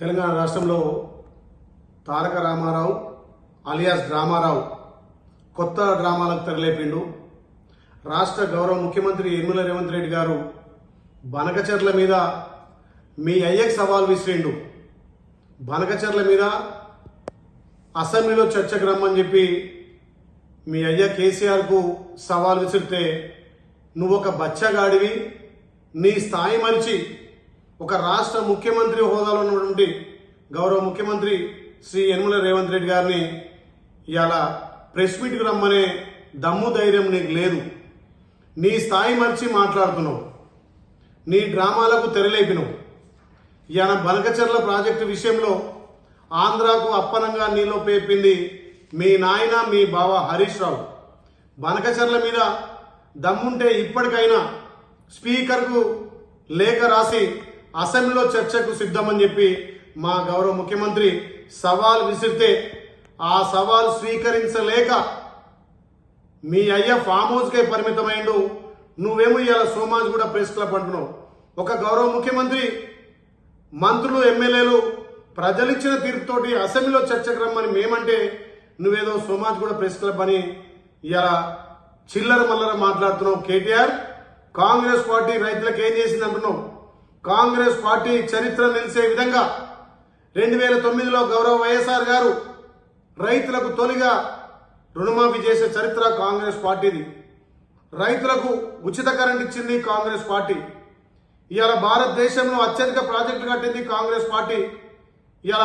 తెలంగాణ రాష్ట్రంలో తారక రామారావు అలియాస్ డ్రామారావు కొత్త డ్రామాలకు తెరలేపిండు. రాష్ట్ర గౌరవ ముఖ్యమంత్రి యనమల రేవంత్ రెడ్డి గారు బనకచర్ల మీద మీ అయ్యకు సవాల్ విసిరిండు. బనకచర్ల మీద అసెంబ్లీలో చర్చకు రమ్మని చెప్పి మీ అయ్య కేసీఆర్కు సవాల్ విసిరితే నువ్వు ఒక బచ్చగాడివి నీ స్థాయి మరిచి ఒక రాష్ట్ర ముఖ్యమంత్రి హోదాలో ఉన్నటువంటి గౌరవ ముఖ్యమంత్రి శ్రీ యనమల రేవంత్ రెడ్డి గారిని ఇవాళ ప్రెస్ మీట్కి రమ్మనే దమ్ము ధైర్యం నీకు లేదు. నీ స్థాయి మర్చి మాట్లాడుతున్నావు. నీ డ్రామాలకు తెరలేపినవు. ఇవాళ బనకచెర్ల ప్రాజెక్టు విషయంలో ఆంధ్రాకు అప్పనంగా నీలో పేపింది మీ నాయన మీ బావ హరీష్ రావు. బనకచెర్ల మీద దమ్ముంటే ఇప్పటికైనా స్పీకర్కు లేఖ రాసి అసెంబ్లీలో చర్చకు సిద్ధమని చెప్పి మా గౌరవ ముఖ్యమంత్రి సవాల్ విసిరితే ఆ సవాల్ స్వీకరించలేక మీ అయ్య ఫామ్ హౌస్కే పరిమితమైండు. నువ్వేమో ఇవాళ సోమాజ్ కూడా ప్రెస్ క్లబ్ అంటున్నావు. ఒక గౌరవ ముఖ్యమంత్రి మంత్రులు ఎమ్మెల్యేలు ప్రజలిచ్చిన తీర్పుతోటి అసెంబ్లీలో చర్చకు రమ్మని మేమంటే నువ్వేదో సోమాజ్ కూడా ప్రెస్ క్లబ్ అని ఇలా చిల్లర మల్లర మాట్లాడుతున్నావు కేటీఆర్. కాంగ్రెస్ పార్టీ రైతులకు ఏం చేసింది అంటున్నావు? కాంగ్రెస్ పార్టీ చరిత్ర నిలిచే విధంగా రెండు వేల తొమ్మిదిలో గౌరవ వైఎస్ఆర్ గారు రైతులకు తొలిగా రుణమాఫీ చేసే చరిత్ర కాంగ్రెస్ పార్టీది. రైతులకు ఉచిత కరెంట్ ఇచ్చింది కాంగ్రెస్ పార్టీ. ఇవాళ భారతదేశంలో అత్యధిక ప్రాజెక్టులు కట్టింది కాంగ్రెస్ పార్టీ. ఇవాళ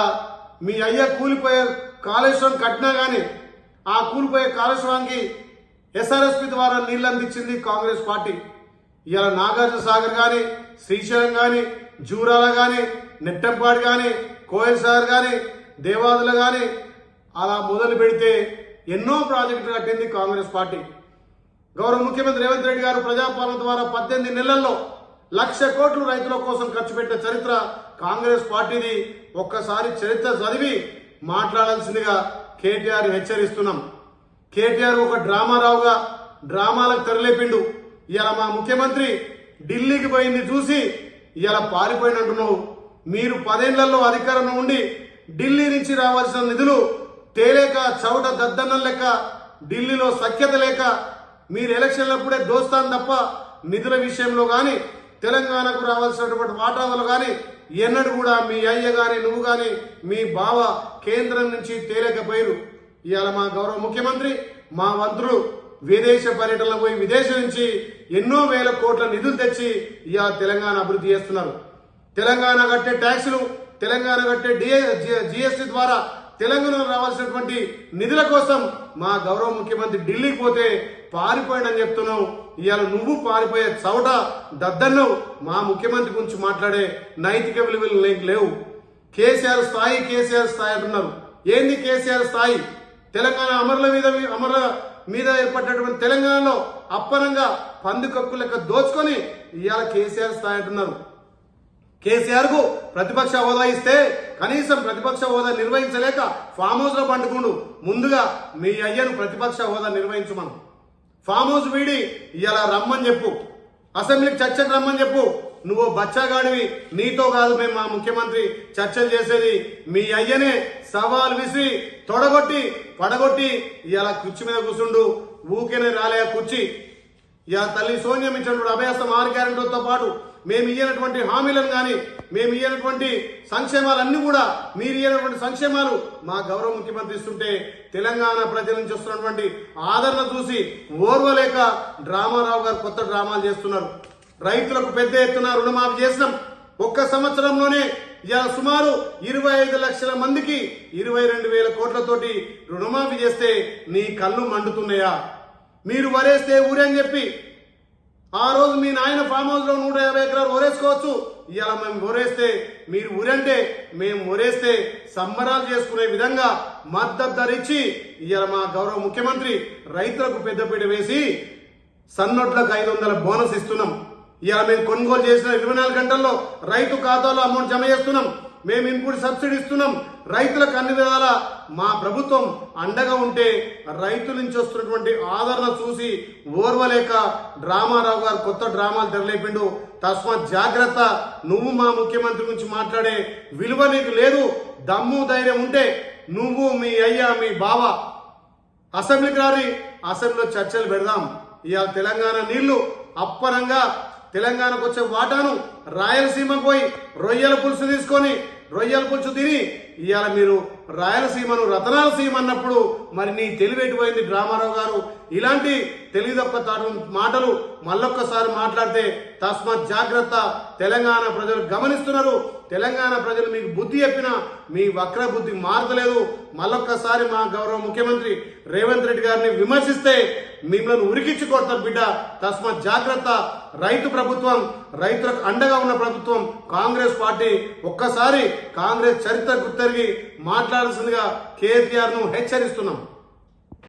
మీ అయ్య కూలిపోయే కాళేశ్వరం కట్టినా కానీ ఆ కూలిపోయే కాళేశ్వరానికి ఎస్ఆర్ఎస్పి ద్వారా నీళ్ళు అందించింది కాంగ్రెస్ పార్టీ. ఇవాళ నాగార్జున సాగర్ కానీ శ్రీశైలం కానీ జూరాల కానీ నెట్టంపాడు కానీ కోయల్ కానీ దేవాదులు కానీ అలా మొదలు పెడితే ఎన్నో ప్రాజెక్టులు కట్టింది కాంగ్రెస్ పార్టీ. గౌరవ ముఖ్యమంత్రి రేవంత్ రెడ్డి గారు ప్రజాపాలన ద్వారా పద్దెనిమిది నెలల్లో లక్ష కోట్లు రైతుల కోసం ఖర్చు పెట్టిన చరిత్ర కాంగ్రెస్ పార్టీది. ఒక్కసారి చరిత్ర చదివి మాట్లాడాల్సిందిగా కేటీఆర్ హెచ్చరిస్తున్నాం. కేటీఆర్ ఒక డ్రామారావుగా డ్రామాలకు తెరలేపిండు. ఇలా మా ముఖ్యమంత్రి ఢిల్లీకి పోయింది చూసి ఇలా పారిపోయినట్టున్నావు మీరు పదేళ్ళలో అధికారంలో ఉండి ఢిల్లీ నుంచి రావాల్సిన నిధులు తేలేక చవట దద్దన్నం లెక్క ఢిల్లీలో సఖ్యత లేక మీరు ఎలక్షన్లప్పుడే దోస్తాను తప్ప నిధుల విషయంలో కానీ తెలంగాణకు రావాల్సినటువంటి వాటాలు కానీ ఎన్నడూ కూడా మీ అయ్య కానీ నువ్వు కానీ మీ బావ కేంద్రం నుంచి తేలేకపోయారు ఇవాళ మా గౌరవ ముఖ్యమంత్రి మా మంత్రులు విదేశ పర్యటనలు పోయి విదేశం నుంచి ఎన్నో వేల కోట్ల నిధులు తెచ్చి ఇలా తెలంగాణ అభివృద్ధి చేస్తున్నారు. తెలంగాణ కట్టే ట్యాక్సులు తెలంగాణ కట్టే జిఎస్టీ ద్వారా తెలంగాణలో రావాల్సినటువంటి నిధుల కోసం మా గౌరవ ముఖ్యమంత్రి ఢిల్లీకి పోతే పారిపోయాడని చెప్తున్నావు. ఇవాళ నువ్వు పారిపోయే చవట దద్దన్ను మా ముఖ్యమంత్రి గురించి మాట్లాడే నైతిక విలువలు లేవు. కేసీఆర్ స్థాయి కేసీఆర్ స్థాయి అంటున్నారు. ఏంది కేసీఆర్ స్థాయి? తెలంగాణ అమరుల మీద అమర మీద ఏర్పడినటువంటి తెలంగాణలో అప్పనంగా పందుకక్కు లెక్క దోచుకొని ఇవాళ కేసీఆర్ స్థాయి అంటున్నారు. కేసీఆర్కు ప్రతిపక్ష హోదా ఇస్తే కనీసం ప్రతిపక్ష హోదా నిర్వహించలేక ఫామ్ హౌస్లో పండుకుండు. ముందుగా మీ అయ్యను ప్రతిపక్ష హోదా నిర్వహించమను. ఫామ్ హౌస్ వీడి ఇలా రమ్మని చెప్పు. అసెంబ్లీకి చర్చకు రమ్మని చెప్పు. నువ్వు బచ్చాగాడివి నీతో కాదు మేము మా ముఖ్యమంత్రి. చర్చలు చేసేది మీ అయ్యనే సవాల్ విసిరి తొడగొట్టి పడగొట్టి ఇలా కుర్చీ మీద కూర్చుండు ఊకేనే రాలే కుర్చీ. ఇక తల్లి సోనియం ఇచ్చినటువంటి అభయాసం ఆరు గ్యారెంటీలతో పాటు మేము ఇయ్యనటువంటి హామీలను కానీ మేము ఇయ్యనటువంటి సంక్షేమాలన్నీ కూడా మీరు ఇయ్యనటువంటి సంక్షేమాలు మా గౌరవ ముఖ్యమంత్రి ఇస్తుంటే తెలంగాణ ప్రజల నుంచి వస్తున్నటువంటి ఆదరణ చూసి ఓర్వలేక డ్రామారావు గారు కొత్త డ్రామాలు చేస్తున్నారు. రైతులకు పెద్ద ఎత్తున రుణమాఫీ చేసినాం. ఒక్క సంవత్సరంలోనే ఇలా సుమారు ఇరవై ఐదు లక్షల మందికి ఇరవై రెండు వేల కోట్లతోటి రుణమాఫీ చేస్తే నీ కళ్ళు మండుతున్నాయా? మీరు వరేస్తే ఊరని చెప్పి ఆ రోజు మీ నాయన ఫామ్ హౌస్లో నూట యాభై ఎకరాలు ఒరేసుకోవచ్చు ఇవాళ మేము ఒరేస్తే మీరు ఊరంటే మేము ఒరేస్తే సంబరాలు చేసుకునే విధంగా మద్దతు ధర ఇచ్చి ఇవాళ మా గౌరవ ముఖ్యమంత్రి రైతులకు పెద్దపీట వేసి సన్నొట్లకు ఐదు వందల బోనస్ ఇస్తున్నాం. ఇవాళ మేము కొనుగోలు చేసిన ఇరవై నాలుగు గంటల్లో రైతు ఖాతాలో అమౌంట్ జమ చేస్తున్నాం. మేము ఇన్పుట్ సబ్సిడీ ఇస్తున్నాం. రైతులకు అన్ని విధాల మా ప్రభుత్వం అండగా ఉంటే రైతుల నుంచి వస్తున్నటువంటి ఆదరణ చూసి ఓర్వలేక డ్రామారావు గారు కొత్త డ్రామాలు తెరలేపిండు. తస్మాత్ జాగ్రత్త. నువ్వు మా ముఖ్యమంత్రి గురించి మాట్లాడే విలువ నీకు లేదు. దమ్ము ధైర్యం ఉంటే నువ్వు మీ అయ్యా మీ బావ అసెంబ్లీకి రారి. అసెంబ్లీలో చర్చలు పెడదాం. ఇవాళ తెలంగాణ నీళ్ళు అప్పనంగా తెలంగాణకు వచ్చే వాటాను రాయలసీమకు పోయి రొయ్యల పులుసు తీసుకొని రొయ్యల పులుసు తిని ఇవాళ మీరు రాయలసీమను రతనాల సీమ అన్నప్పుడు మరి నీ తెలివేటిపోయింది డ్రామారావు గారు? ఇలాంటి తెలివిదొక్క తాటు మాటలు మళ్ళొక్కసారి మాట్లాడితే తస్మాత్ జాగ్రత్త. తెలంగాణ ప్రజలు గమనిస్తున్నారు. తెలంగాణ ప్రజలు మీకు బుద్ధి చెప్పినా మీ వక్ర బుద్ధి మారతలేదు. మళ్ళొక్కసారి మా గౌరవ ముఖ్యమంత్రి రేవంత్ రెడ్డి గారిని విమర్శిస్తే మిమ్మల్ని ఉరికిచ్చి కొడతారు బిడ్డ. తస్మాత్ జాగ్రత్త. రైతు ప్రభుత్వం రైతులకు అండగా ఉన్న ప్రభుత్వం కాంగ్రెస్ పార్టీ. ఒక్కసారి కాంగ్రెస్ చరిత్ర గుర్తెరిగి మాట్లాడాల్సిందిగా కేసీఆర్ను హెచ్చరిస్తున్నాం.